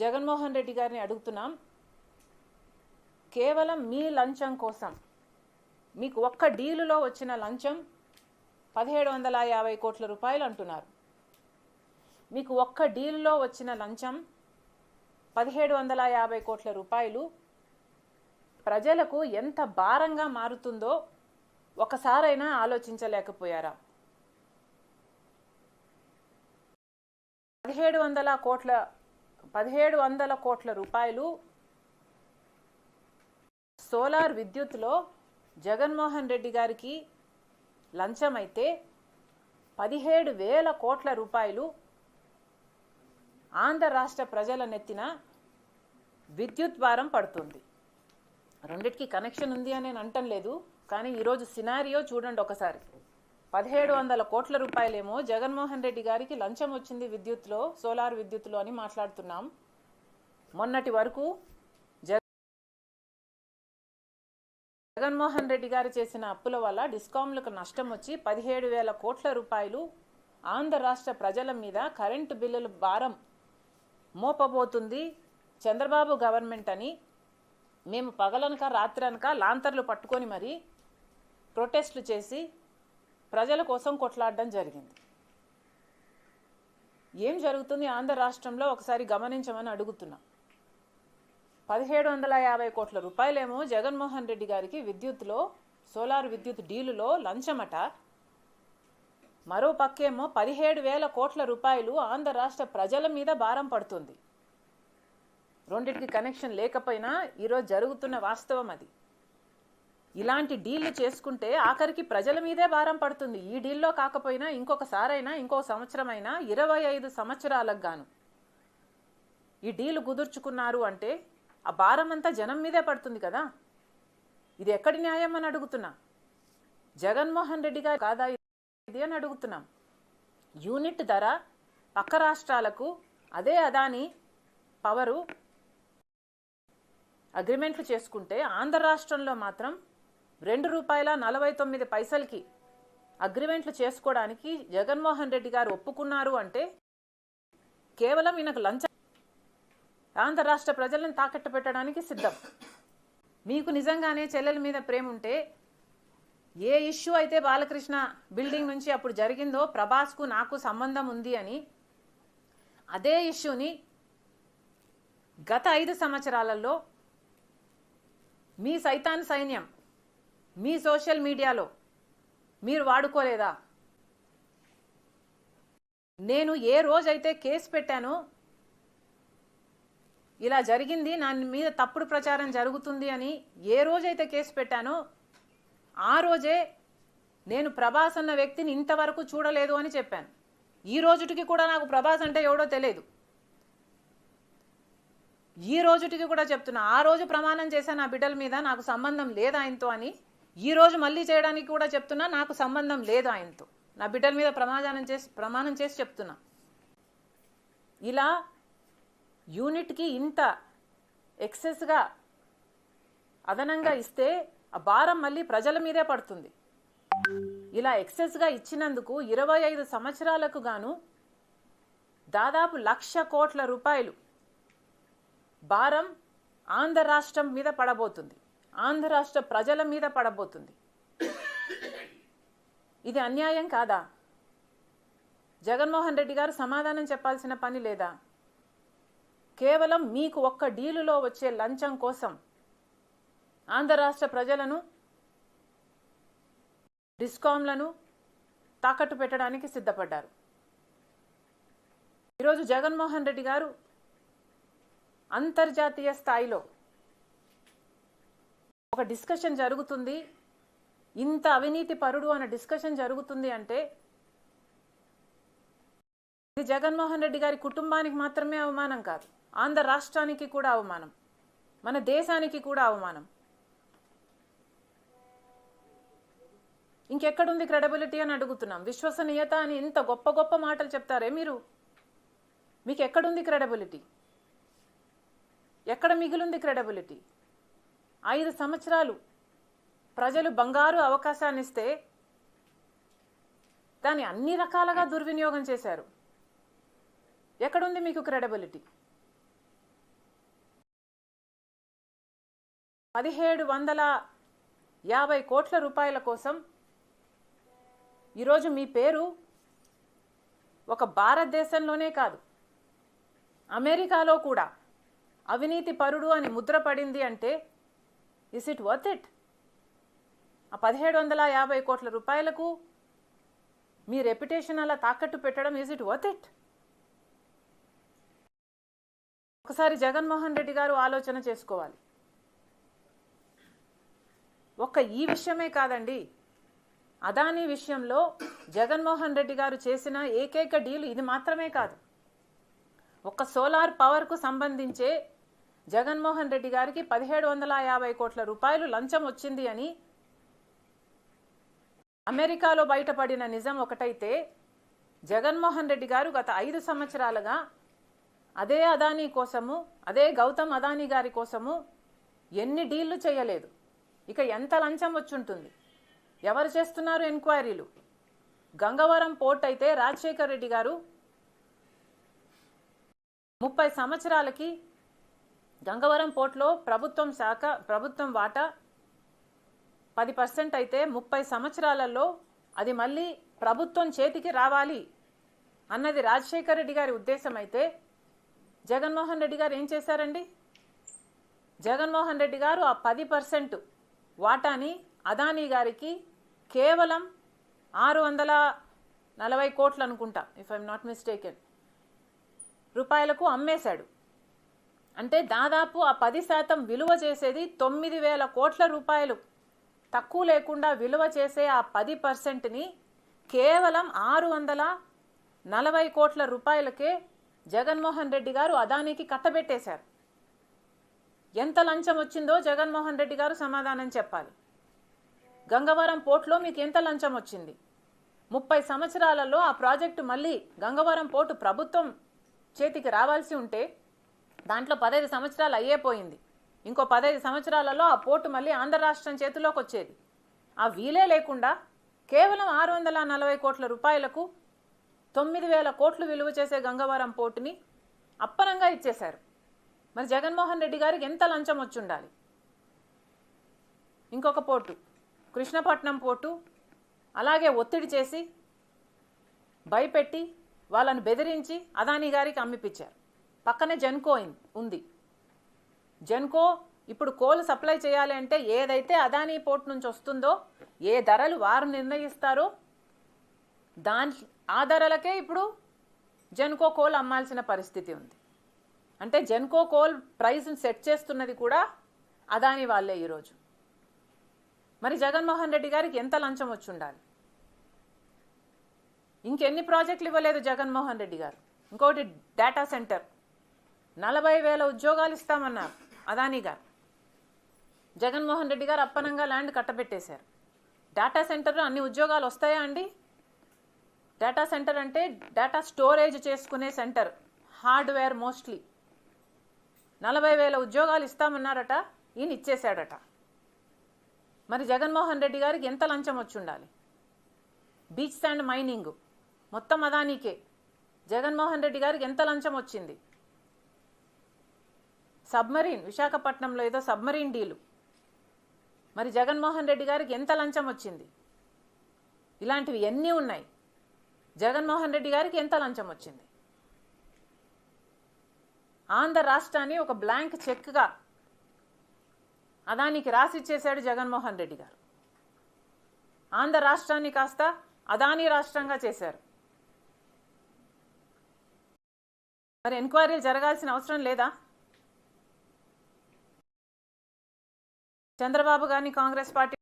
జగన్మోహన్ రెడ్డి గారిని అడుగుతున్నాం కేవలం మీ లంచం కోసం మీకు ఒక్క డీలులో వచ్చిన లంచం పదిహేడు వందల యాభై కోట్ల రూపాయలు అంటున్నారు. మీకు ఒక్క డీలులో వచ్చిన లంచం పదిహేడు వందల యాభై కోట్ల రూపాయలు ప్రజలకు ఎంత భారంగా మారుతుందో ఒకసారైనా ఆలోచించలేకపోయారా? పదిహేడు వందల కోట్ల పదిహేడు వందల కోట్ల రూపాయలు సోలార్ విద్యుత్లో జగన్మోహన్ రెడ్డి గారికి లంచమైతే పదిహేడు వేల కోట్ల రూపాయలు ఆంధ్ర రాష్ట్ర ప్రజల నెత్తిన విద్యుత్ భారం పడుతుంది. రెండిటికి కనెక్షన్ ఉంది అని నేను అంటం లేదు కానీ ఈరోజు సినారియో చూడండి ఒకసారి. పదిహేడు వందల కోట్ల రూపాయలేమో జగన్మోహన్ రెడ్డి గారికి లంచం వచ్చింది విద్యుత్లో సోలార్ విద్యుత్లో అని మాట్లాడుతున్నాం. మొన్నటి వరకు జగన్మోహన్ రెడ్డి గారు చేసిన అప్పుల వల్ల డిస్కాంలకు నష్టం వచ్చి పదిహేడు వేల కోట్ల రూపాయలు ఆంధ్ర రాష్ట్ర ప్రజల మీద కరెంటు బిల్లుల భారం మోపబోతుంది చంద్రబాబు గవర్నమెంట్ అని. మేము పగలనక రాత్రనక లాంతర్లు పట్టుకొని మరి ప్రొటెస్టులు చేసి ప్రజల కోసం కొట్లాడడం జరిగింది. ఏం జరుగుతుంది? ఆంధ్ర రాష్ట్రంలో ఒకసారి గమనించమని అడుగుతున్నా. పదిహేడు వందల యాభై కోట్ల రూపాయలేమో జగన్మోహన్ రెడ్డి గారికి విద్యుత్లో సోలార్ విద్యుత్ డీలులో లంచమట. మరో పక్కేమో పదిహేడు వేల కోట్ల రూపాయలు ఆంధ్ర రాష్ట్ర ప్రజల మీద భారం పడుతుంది. రెండింటికి కనెక్షన్ లేకపోయినా ఈరోజు జరుగుతున్న వాస్తవం అది. ఇలాంటి డీల్లు చేసుకుంటే ఆఖరికి ప్రజల మీదే భారం పడుతుంది. ఈ డీల్లో కాకపోయినా ఇంకొకసారైనా ఇంకో సంవత్సరమైనా ఇరవై ఐదు సంవత్సరాలకు గాను. ఈ డీలు కుదుర్చుకున్నారు అంటే ఆ భారం అంతా జనం మీదే పడుతుంది కదా? ఇది ఎక్కడి న్యాయం అని అడుగుతున్నా? జగన్మోహన్ రెడ్డి గారు కాదా ఇది అని అడుగుతున్నాం. యూనిట్ ధర పక్క రాష్ట్రాలకు అదే అదాని పవరు అగ్రిమెంట్లు చేసుకుంటే ఆంధ్ర రాష్ట్రంలో మాత్రం రెండు రూపాయల నలభై తొమ్మిది పైసలకి అగ్రిమెంట్లు చేసుకోవడానికి జగన్మోహన్ రెడ్డి గారు ఒప్పుకున్నారు అంటే కేవలం ఈయనకు లంచం ఆంధ్ర రాష్ట్ర ప్రజలను తాకట్టు పెట్టడానికి సిద్ధం. మీకు నిజంగానే చెల్లెల మీద ప్రేమ ఉంటే ఏ ఇష్యూ అయితే బాలకృష్ణ బిల్డింగ్ నుంచి అప్పుడు జరిగిందో ప్రభాస్కు నాకు సంబంధం ఉంది అని అదే ఇష్యూని గత ఐదు సంవత్సరాలలో మీ సైతాన్ సైన్యం మీ సోషల్ మీడియాలో మీరు వాడుకోలేదా? నేను ఏ రోజైతే కేసు పెట్టానో ఇలా జరిగింది నా మీద తప్పుడు ప్రచారం జరుగుతుంది అని ఏ రోజైతే కేసు పెట్టానో ఆ రోజే నేను ప్రభాస్ అన్న వ్యక్తిని ఇంతవరకు చూడలేదు అని చెప్పాను. ఈ రోజుటికి కూడా నాకు ప్రభాస్ అంటే ఎవడో తెలియదు. ఈ రోజుటికి కూడా చెప్తున్నా ఆ రోజు ప్రమాణం చేశాను నా బిడ్డల మీద నాకు సంబంధం లేదు ఆయనతో అని ఈ రోజు మళ్ళీ చేయడానికి కూడా చెప్తున్నా నాకు సంబంధం లేదు ఆయనతో. నా బిడ్డల మీద ప్రమాణం చేసి ప్రమాణం చేసి చెప్తున్నా. ఇలా యూనిట్కి ఇంత ఎక్సెస్గా అదనంగా ఇస్తే ఆ భారం మళ్ళీ ప్రజల మీదే పడుతుంది. ఇలా ఎక్సెస్గా ఇచ్చినందుకు ఇరవై ఐదు సంవత్సరాలకు గాను దాదాపు లక్ష కోట్ల రూపాయలు భారం ఆంధ్ర రాష్ట్రం మీద పడబోతుంది. ఆంధ్ర రాష్ట్ర ప్రజల మీద పడబోతుంది. ఇది అన్యాయం కాదా? జగన్మోహన్ రెడ్డి గారు సమాధానం చెప్పాల్సిన పని లేదా? కేవలం మీకు ఒక్క డీలులో వచ్చే లంచం కోసం ఆంధ్ర రాష్ట్ర ప్రజలను డిస్కాంలను తాకట్టు పెట్టడానికి సిద్ధపడ్డారు. ఈరోజు జగన్మోహన్ రెడ్డి గారు అంతర్జాతీయ స్థాయిలో ఒక డిస్కషన్ జరుగుతుంది. ఇంత అవినీతి పరుడు అన్న డిస్కషన్ జరుగుతుంది అంటే ఇది జగన్మోహన్ రెడ్డి గారి కుటుంబానికి మాత్రమే అవమానం కాదు. ఆంధ్ర రాష్ట్రానికి కూడా అవమానం. మన దేశానికి కూడా అవమానం. ఇంకెక్కడుంది క్రెడబిలిటీ అని అడుగుతున్నాం. విశ్వసనీయత అని ఇంత గొప్ప గొప్ప మాటలు చెప్తారే మీరు? మీకు ఎక్కడుంది క్రెడబిలిటీ ఎక్కడ మిగిలింది క్రెడబిలిటీ ఐదు సంవత్సరాలు ప్రజలు బంగారు అవకాశాన్ని ఇస్తే దాన్ని అన్ని రకాలుగా దుర్వినియోగం చేశారు. ఎక్కడుంది మీకు క్రెడబిలిటీ? పదిహేడు వందల యాభై కోట్ల రూపాయల కోసం ఈరోజు మీ పేరు ఒక భారతదేశంలోనే కాదు అమెరికాలో కూడా. అవినీతి పరుడు అని ముద్రపడింది అంటే ఇస్ ఇట్ వర్త్ ఇట్ ఆ పదిహేడు వందల యాభై కోట్ల రూపాయలకు మీ రెప్యుటేషన్ అలా తాకట్టు పెట్టడం ఈజ్ ఇట్ వర్త్ ఇట్ ఒకసారి జగన్మోహన్ రెడ్డి గారు ఆలోచన చేసుకోవాలి. ఒక్క ఈ విషయమే కాదండి. అదానీ విషయంలో జగన్మోహన్ రెడ్డి గారు చేసిన ఏకైక డీల్ ఇది మాత్రమే కాదు. ఒక్క సోలార్ పవర్కు సంబంధించే జగన్మోహన్ రెడ్డి గారికి పదిహేడు వందల యాభై కోట్ల రూపాయలు లంచం వచ్చింది అని అమెరికాలో బయటపడిన నిజం ఒకటైతే జగన్మోహన్ రెడ్డి గారు గత ఐదు సంవత్సరాలుగా అదే అదానీ కోసము అదే గౌతమ్ అదానీ గారి కోసము ఎన్ని డీళ్ళు చేయలేదు. ఇక ఎంత లంచం వచ్చుంటుంది? ఎవరు చేస్తున్నారు ఎంక్వైరీలు? గంగవరం పోర్ట్ అయితే రాజశేఖర్ రెడ్డి గారు ముప్పై సంవత్సరాలకి గంగవరం పోర్ట్లో ప్రభుత్వం శాఖ ప్రభుత్వం వాటా పది పర్సెంట్ అయితే ముప్పై సంవత్సరాలలో అది మళ్ళీ ప్రభుత్వం చేతికి రావాలి అన్నది రాజశేఖర రెడ్డి గారి ఉద్దేశం అయితే జగన్మోహన్ రెడ్డి గారు ఏం చేశారండి? జగన్మోహన్ రెడ్డి గారు ఆ పది పర్సెంట్ వాటాని అదానీ గారికి కేవలం ఆరు వందల నలభై కోట్లు అనుకుంటా ఇఫ్ ఐఎమ్ నాట్ మిస్టేకెన్ రూపాయలకు అమ్మేశాడు. అంటే దాదాపు ఆ పది శాతం విలువ చేసేది తొమ్మిది వేల కోట్ల రూపాయలు. తక్కువ లేకుండా విలువ చేసే ఆ పది పర్సెంట్ని కేవలం ఆరు వందల నలభై కోట్ల రూపాయలకే జగన్మోహన్ రెడ్డి గారు అదానికి కట్టబెట్టేశారు. ఎంత లంచం వచ్చిందో జగన్మోహన్ రెడ్డి గారు సమాధానం చెప్పాలి. గంగవరం పోర్టులో మీకు ఎంత లంచం వచ్చింది? ముప్పై సంవత్సరాలలో ఆ ప్రాజెక్టు మళ్ళీ గంగవరం పోర్టు ప్రభుత్వం చేతికి రావాల్సి ఉంటే దాంట్లో పదహైదు సంవత్సరాలు అయ్యేపోయింది ఇంకో పదహైదు సంవత్సరాలలో ఆ పోర్టు మళ్ళీ ఆంధ్ర రాష్ట్రం చేతిలోకి వచ్చేది. ఆ వీలే లేకుండా కేవలం ఆరు వందల నలభై కోట్ల రూపాయలకు తొమ్మిది వేల కోట్లు విలువ చేసే గంగవరం పోర్టుని అప్పనంగా ఇచ్చేశారు. మరి జగన్మోహన్ రెడ్డి గారికి ఎంత లంచం వచ్చి ఉండాలి ఇంకొక పోర్టు కృష్ణపట్నం పోర్టు అలాగే ఒత్తిడి చేసి భయపెట్టి వాళ్ళని బెదిరించి అదానీ గారికి అమ్మిపించారు. పక్కనే జెన్కో ఉంది. జెన్కో ఇప్పుడు కోల్ సప్లై చేయాలి అంటే ఏదైతే అదానీ పోర్ట్ నుంచి వస్తుందో ఏ ధరలు వారు నిర్ణయిస్తారో దాని ఆ ధరలకే ఇప్పుడు జెన్కో కోల్ అమ్మాల్సిన పరిస్థితి ఉంది. అంటే జెన్కో కోల్ ప్రైస్ని సెట్ చేస్తున్నది కూడా అదాని వాళ్ళే ఈరోజు. మరి జగన్మోహన్ రెడ్డి గారికి ఎంత లంచం వచ్చి ఉండాలి? ఇంకెన్ని ప్రాజెక్టులు ఇవ్వలేదు జగన్మోహన్ రెడ్డి గారు. ఇంకోటి డేటా సెంటర్ నలభై వేల ఉద్యోగాలు ఇస్తామన్నారు. అదానీ గారు. జగన్మోహన్ రెడ్డి గారు అప్పనంగా ల్యాండ్ కట్టబెట్టేశారు. డేటా సెంటర్లో అన్ని ఉద్యోగాలు వస్తాయా అండి? డేటా సెంటర్ అంటే డేటా స్టోరేజ్ చేసుకునే సెంటర్ హార్డ్వేర్ మోస్ట్లీ. నలభై వేల ఉద్యోగాలు ఇస్తామన్నారట ఈయన ఇచ్చేశాడట. మరి జగన్మోహన్ రెడ్డి గారికి ఎంత లంచం వచ్చి ఉండాలి? Beach sand mining. మొత్తం అదానికే. జగన్మోహన్ రెడ్డి గారికి ఎంత లంచం వచ్చింది? సబ్మరీన్ విశాఖపట్నంలో ఏదో సబ్మరీన్ డీలు. మరి జగన్మోహన్ రెడ్డి గారికి ఎంత లంచం వచ్చింది? ఇలాంటివి ఎన్ని ఉన్నాయి? జగన్మోహన్ రెడ్డి గారికి ఎంత లంచం వచ్చింది? ఆంధ్ర రాష్ట్రాన్ని ఒక బ్లాంక్ చెక్గా అదానికి రాసిచ్చేశాడు జగన్మోహన్ రెడ్డి గారు. ఆంధ్ర రాష్ట్రాన్ని కాస్త అదానీ రాష్ట్రంగా చేశారు. మరి ఎంక్వైరీలు జరగాల్సిన అవసరం లేదా? చంద్రబాబు గారిని కాంగ్రెస్ పార్టీ